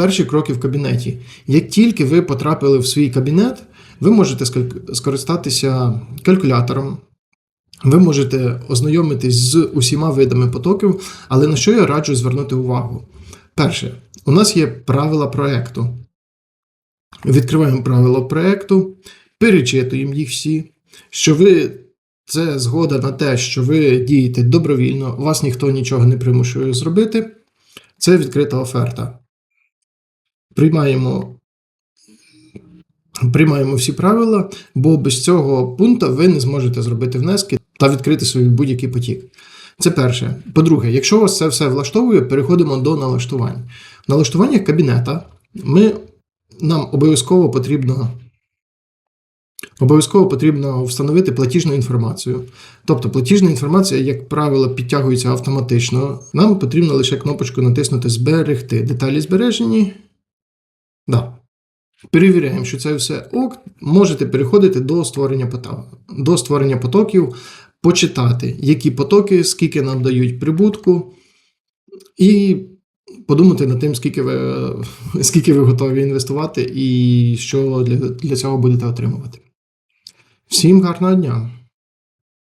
перші кроки в кабінеті. Як тільки ви потрапили в свій кабінет, ви можете скористатися калькулятором. Ви можете ознайомитись з усіма видами потоків, але на що я раджу звернути увагу? Перше, у нас є правила проекту. Відкриваємо правила проекту, перечитуємо їх всі, що ви це згода на те, що ви дієте добровільно, вас ніхто нічого не примушує зробити. Це відкрита оферта. Приймаємо, приймаємо всі правила, бо без цього пункту ви не зможете зробити внески та відкрити свій будь-який потік. Це перше. По-друге, якщо вас це все влаштовує, переходимо до налаштувань. В налаштуваннях кабінета ми, нам обов'язково потрібно Обов'язково потрібно встановити платіжну інформацію. Тобто платіжна інформація, як правило, підтягується автоматично. Нам потрібно лише кнопочку натиснути Зберегти. Деталі збережені. Да. Перевіряємо, що це все ок. Можете переходити до створення, пота- до створення потоків, почитати, які потоки, скільки нам дають прибутку, і подумати над тим, скільки ви, скільки ви готові інвестувати і що для, для цього будете отримувати. Всім гарного дня!